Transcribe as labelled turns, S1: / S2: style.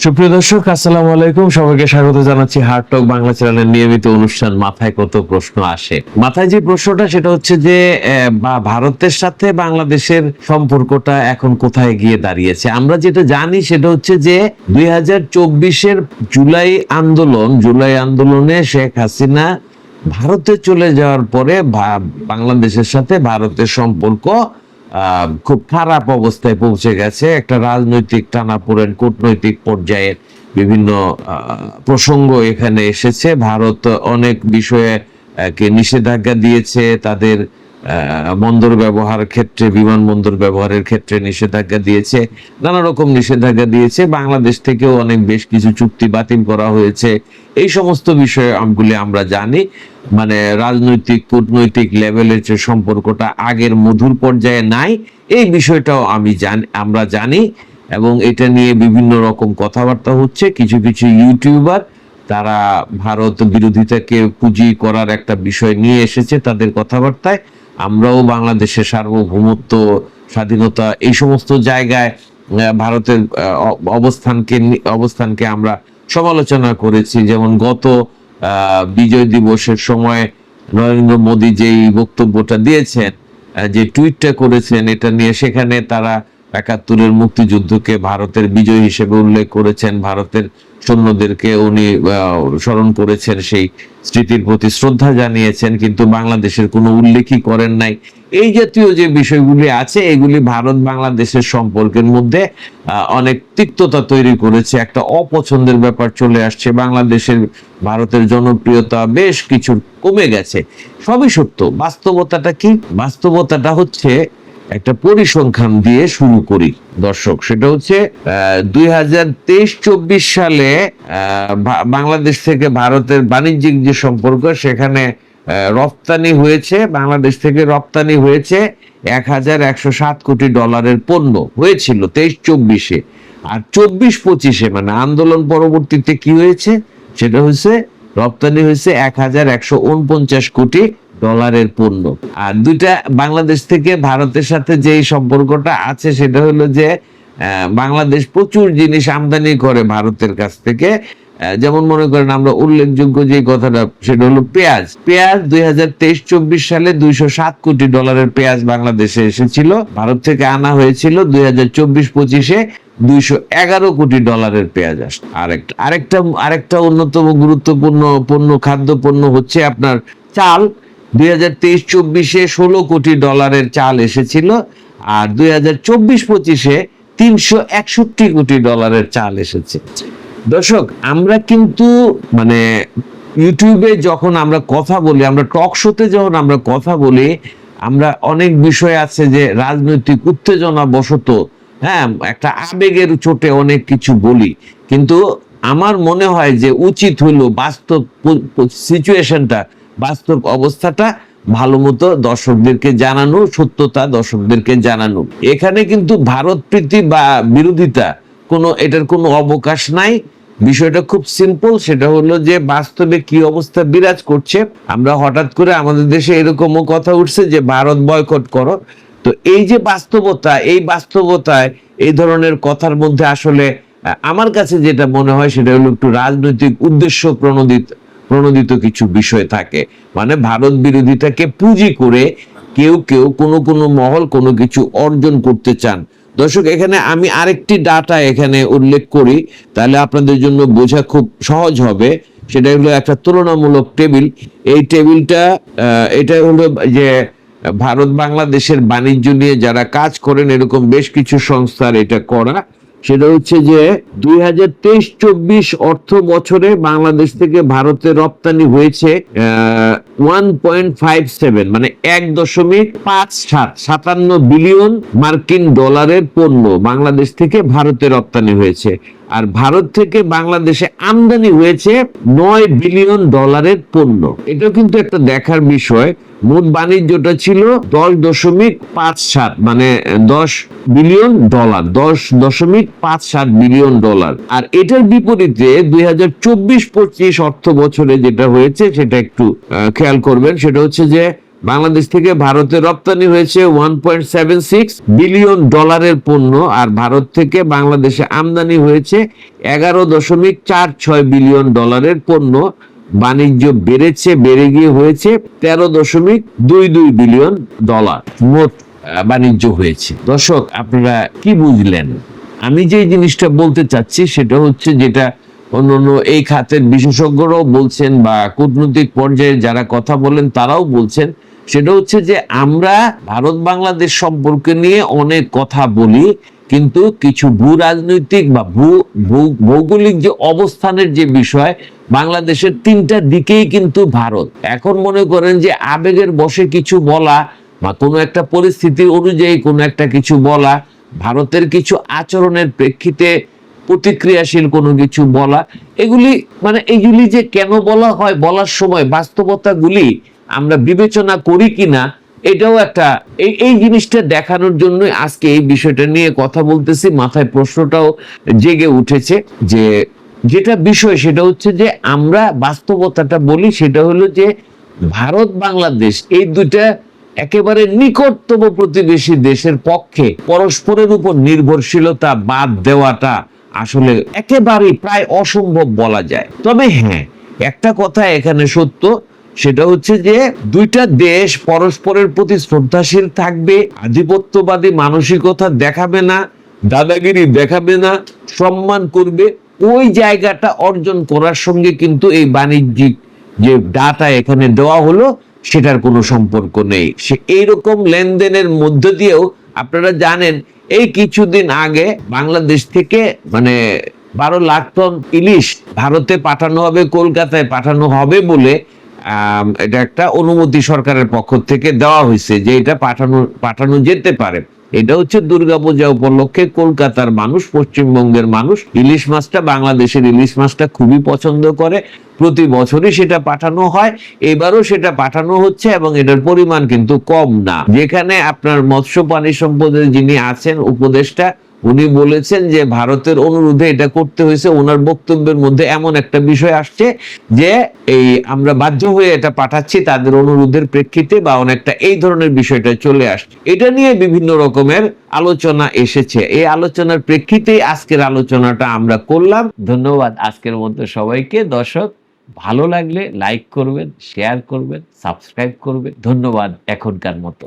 S1: সুপ্রিয় দর্শক আলাইকুম। সবাইকে স্বাগত জানাচ্ছি বাংলা চ্যানেলের নিয়মিত অনুষ্ঠান। মাথায় কত প্রশ্ন আসে? মাথায় যে প্রশ্নটা, সেটা হচ্ছে যে ভারতের সাথে বাংলাদেশের সম্পর্কটা এখন কোথায় গিয়ে দাঁড়িয়েছে? আমরা যেটা জানি, সেটা হচ্ছে যে, দুই হাজার চব্বিশের জুলাই আন্দোলন, জুলাই আন্দোলনে শেখ হাসিনা ভারতে চলে যাওয়ার পরে বাংলাদেশের সাথে ভারতের সম্পর্ক খুব খারাপ অবস্থায় পৌঁছে গেছে। একটা রাজনৈতিক টানাপোড়েন, কূটনৈতিক পর্যায়ের বিভিন্ন প্রসঙ্গ এখানে এসেছে। ভারত অনেক বিষয়ে কে নিষেধাজ্ঞা দিয়েছে, তাদের বন্দর ব্যবহার ক্ষেত্রে, বিমানবন্দর ব্যবহারের ক্ষেত্রে নিষেধাজ্ঞা দিয়েছে, নানা রকম নিষেধাজ্ঞা দিয়েছে। বাংলাদেশ থেকেও অনেক বেশ কিছু চুক্তি বাতিল করা হয়েছে। এই সমস্ত বিষয়ে আমগুলি আমরা জানি। মানে রাজনৈতিক, কূটনৈতিক লেভেলের যে সম্পর্কটা আগের মধুর পর্যায়ে নাই, এই বিষয়টাও আমি জানি, আমরা জানি এবং এটা নিয়ে বিভিন্ন রকম কথাবার্তা হচ্ছে। কিছু কিছু ইউটিউবার, তারা ভারত বিরোধিতাকে পুঁজি করার একটা বিষয় নিয়ে এসেছে তাদের কথাবার্তায়। আমরাও বাংলাদেশের সার্বভৌমত্ব, স্বাধীনতা এই সমস্ত জায়গায় ভারতের অবস্থানকে অবস্থানকে আমরা সমালোচনা করেছি। যেমন গত বিজয় দিবসের সময় নরেন্দ্র মোদী যেই বক্তব্যটা দিয়েছেন যে টুইটটা করেছেন, এটা নিয়ে সেখানে তারা একাত্তরের মুক্তিযুদ্ধকে ভারতের বিজয় হিসেবে উল্লেখ করেছেন। ভারতের সৈন্যদেরকে উনি স্মরণ করেছেন, সেই স্মৃতির প্রতি শ্রদ্ধা জানিয়েছেন, কিন্তু বাংলাদেশের কোনো উল্লেখই করেন নাই। এই জাতীয় যে বিষয়গুলি আছে, এগুলি ভারত বাংলাদেশের সম্পর্কের মধ্যে অনেক তিক্ততা তৈরি করেছে, একটা অপছন্দের ব্যাপার চলে আসছে। বাংলাদেশের, ভারতের জনপ্রিয়তা বেশ কিছু কমে গেছে। সবই সত্য। বাস্তবতাটা কি? বাস্তবতাটা হচ্ছে একটা পরিসংখ্যান দিয়ে শুরু করি, দর্শক। সেটা হচ্ছে দুই হাজার তেইশ চব্বিশ সালে বাংলাদেশ থেকে ভারতের বাণিজ্যিক যে সম্পর্ক, সেখানে রপ্তানি হয়েছে, বাংলাদেশ থেকে রপ্তানি হয়েছে এক হাজার একশো সাত কোটি ডলারের পণ্য। হয়েছিল তেইশ চব্বিশে আর চব্বিশ পঁচিশে মানে আন্দোলন পরবর্তীতে কি হয়েছে? সেটা হচ্ছে রপ্তানি হয়েছে এক হাজার একশো উনপঞ্চাশ কোটি ডলারের পণ্য। আর দুইটা বাংলাদেশ থেকে ভারতের সাথে যে সম্পর্কটা আছে, সেটা হলো যে বাংলাদেশ প্রচুর জিনিস আমদানি করে ভারতের কাছ থেকে। যেমন মনে করেন আমরা উল্লেখযোগ্য যে কথাটা, সেটা হলো পেঁয়াজ। পেঁয়াজ দুই হাজার তেইশ চব্বিশ সালে দুইশো সাত কোটি ডলারের পেঁয়াজ বাংলাদেশে এসেছিল। ভারত থেকে আনা হয়েছিল দুই হাজার চব্বিশ পঁচিশে। দুইশো এগারো কোটি ডলারের পেঁয়াজ আসে আরেকটা আরেকটা আরেকটা অন্যতম গুরুত্বপূর্ণ পণ্য খাদ্য পণ্য হচ্ছে আপনার চাল। দুই হাজার তেইশ চব্বিশে ষোলো কোটি ডলারের চাল এসেছিল আর দুই হাজার চব্বিশ পঁচিশে তিনশো একষট্টি কোটি ডলারের চাল এসেছে। দর্শক, আমরা কিন্তু মানে ইউটিউবে যখন আমরা কথা বলি, আমরা টক শোতে যখন আমরা কথা বলি, আমরা অনেক বিষয় আছে যে রাজনৈতিক উত্তেজনা বশত হ্যাঁ একটা আবেগের চোটে অনেক কিছু বলি। কিন্তু আমার মনে হয় যে উচিত হলো বাস্তব সিচুয়েশনটা বাস্তব অবস্থাটা ভালো মতো দর্শকদেরকে জানানো, সত্যতা দর্শকদেরকে জানানো। এখানে কিন্তু ভারত প্রীতি বা বিরোধিতা কোনো, এটার কোনো অবকাশ নাই। বিষয়টা খুব সিম্পল সেটা হলো যে বাস্তবে কি অবস্থা বিরাজ করছে। আমরা হঠাৎ করে আমাদের দেশে এরকমও কথা উঠছে যে ভারত বয়কট করো। তো এই যে বাস্তবতা, এই বাস্তবতায় এই ধরনের কথার মধ্যে আসলে আমার কাছে যেটা মনে হয় সেটা হলো একটু রাজনৈতিক উদ্দেশ্য প্রণোদিত প্রণোদিত কিছু বিষয় থাকে। মানে ভারত বিরোধিতাকে পুঁজি করে কেউ কেউ কোনো কোনো মহল কোনো কিছু অর্জন করতে চান। দর্শক, এখানে আমি আরেকটি ডাটা এখানে উল্লেখ করি, তাহলে আপনাদের জন্য বোঝা খুব সহজ হবে। সেটা হলো একটা তুলনামূলক টেবিল। এই টেবিলটা এটা হলো যে ভারত বাংলাদেশের বাণিজ্য নিয়ে যারা কাজ করেন, এরকম বেশ কিছু সংস্থার এটা করা। সেটা হচ্ছে যে দুই হাজার তেইশ চব্বিশ অর্থ বছরে বাংলাদেশ থেকে ভারতে রপ্তানি হয়েছে ওয়ান পয়েন্ট ফাইভ সেভেন মানে এক দশমিক পাঁচ সাত, সাতান্ন বিলিয়ন মার্কিন ডলারের পণ্য বাংলাদেশ থেকে ভারতে রপ্তানি হয়েছে। আর ভারত থেকে বাংলাদেশে আমদানি হয়েছে নয় বিলিয়ন ডলারের পণ্য। এটা কিন্তু একটা দেখার বিষয়। মোট বাণিজ্যটা ছিল দশ দশমিক পাঁচ সাত মানে দশ বিলিয়ন ডলার, দশ দশমিক পাঁচ সাত বিলিয়ন ডলার। আর এটার বিপরীতে দুই হাজার চব্বিশ পঁচিশ অর্থ বছরে যেটা হয়েছে, সেটা একটু খেয়াল করবেন, সেটা হচ্ছে যে বাংলাদেশ থেকে ভারতে রপ্তানি হয়েছে one point seven six billion ডলারের পণ্য, আর ভারত থেকে বাংলাদেশে আমদানি হয়েছে এগারো দশমিক চার ছয় বিলিয়ন ডলারের পণ্য। বাণিজ্য বেড়েছে, বেড়ে গিয়ে হয়েছে তেরো দশমিক দুই দুই বিলিয়ন ডলার মোট বাণিজ্য হয়েছে। দর্শক, আপনারা কি বুঝলেন? আমি যে জিনিসটা বলতে চাচ্ছি সেটা হচ্ছে যেটা অন্যান্য এই খাতের বিশেষজ্ঞরাও বলছেন বা কূটনৈতিক পর্যায়ে যারা কথা বলেন তারাও বলছেন সেটা হচ্ছে যে আমরা ভারত বাংলাদেশ সম্পর্কে নিয়ে অনেক কথা বলি, কিন্তু কিছু ভূ রাজনৈতিক বা ভূ ভৌগোলিক যে অবস্থানের যে বিষয়, বাংলাদেশের তিনটা দিকেই কিন্তু ভারত। এখন মনে করেন যে আবেগের বসে কিছু বলা বা কোনো একটা পরিস্থিতি অনুযায়ী কোনো একটা কিছু বলা, ভারতের কিছু আচরণের প্রেক্ষিতে প্রতিক্রিয়াশীল কোনো কিছু বলা, এগুলি মানে এগুলি যে কেন বলা হয়, বলার সময় বাস্তবতাগুলি আমরা বিবেচনা করি কিনা, এটাও একটা, এই এই জিনিসটা দেখানোর জন্যই আজকে এই বিষয়টা নিয়ে কথা বলতেছি। মাথায় প্রশ্নটাও জেগে উঠেছে যে, যেটা বিষয় সেটা হচ্ছে যে, আমরা বাস্তবতাটা বলি, সেটা হলো যে, ভারত, বাংলাদেশ এই দুইটা একেবারে নিকটতম প্রতিবেশী দেশের পক্ষে পরস্পরের উপর নির্ভরশীলতা বাদ দেওয়াটা আসলে একেবারেই প্রায় অসম্ভব বলা যায়। তবে হ্যাঁ একটা কথা এখানে সত্য সেটা হচ্ছে যে দুইটা দেশ পরস্পরের প্রতি শ্রদ্ধাশীল থাকবে, আধিপত্যবাদী মানসিকতা দেখাবে না, দাদাগিরি দেখাবে না, সম্মান করবে। ওই জায়গাটা অর্জন করার সঙ্গে কিন্তু এই বাণিজ্যিক যে ডাটা এখানে দেওয়া হলো, সেটার কোনো সম্পর্ক নেই। সে এইরকম লেনদেনের মধ্য দিয়েও আপনারা জানেন, এই কিছুদিন আগে বাংলাদেশ থেকে মানে বারো লাখ টন ইলিশ ভারতে পাঠানো হবে, কলকাতায় পাঠানো হবে বলে এটা একটা অনুমতি সরকারের পক্ষ থেকে দেওয়া হয়েছে যে এটা পাঠানো পাঠানো যেতে পারে। এটা হচ্ছে দুর্গাপূজা উপলক্ষে কলকাতার মানুষ, পশ্চিমবঙ্গের মানুষ ইলিশ মাছটা, বাংলাদেশের ইলিশ মাছটা খুবই পছন্দ করে। প্রতি বছরই সেটা পাঠানো হয়। এবারও সেটা পাঠানো হচ্ছে এবং এটার পরিমাণ কিন্তু কম না। যেখানে আপনার মৎস্য প্রাণী সম্পদের যিনি আছেন, উপদেষ্টা উনি বলেছেন যে ভারতের অনুরোধে এটা করতে হয়েছে। ওনার বক্তব্যের মধ্যে এমন একটা বিষয় আসছে যে এই আমরা বাধ্য হয়ে এটা পাঠাচ্ছি, তাদের অনুরোধের প্রেক্ষিতে বা অনেকটা এই ধরনের বিষয়টা চলে আসছে। এটা নিয়ে বিভিন্ন রকমের আলোচনা এসেছে। এই আলোচনার প্রেক্ষিতেই আজকের আলোচনাটা আমরা করলাম। ধন্যবাদ আজকের মধ্যে সবাইকে। দর্শক, ভালো লাগলে লাইক করবেন, শেয়ার করবেন, সাবস্ক্রাইব করবেন। ধন্যবাদ এখনকার মতো।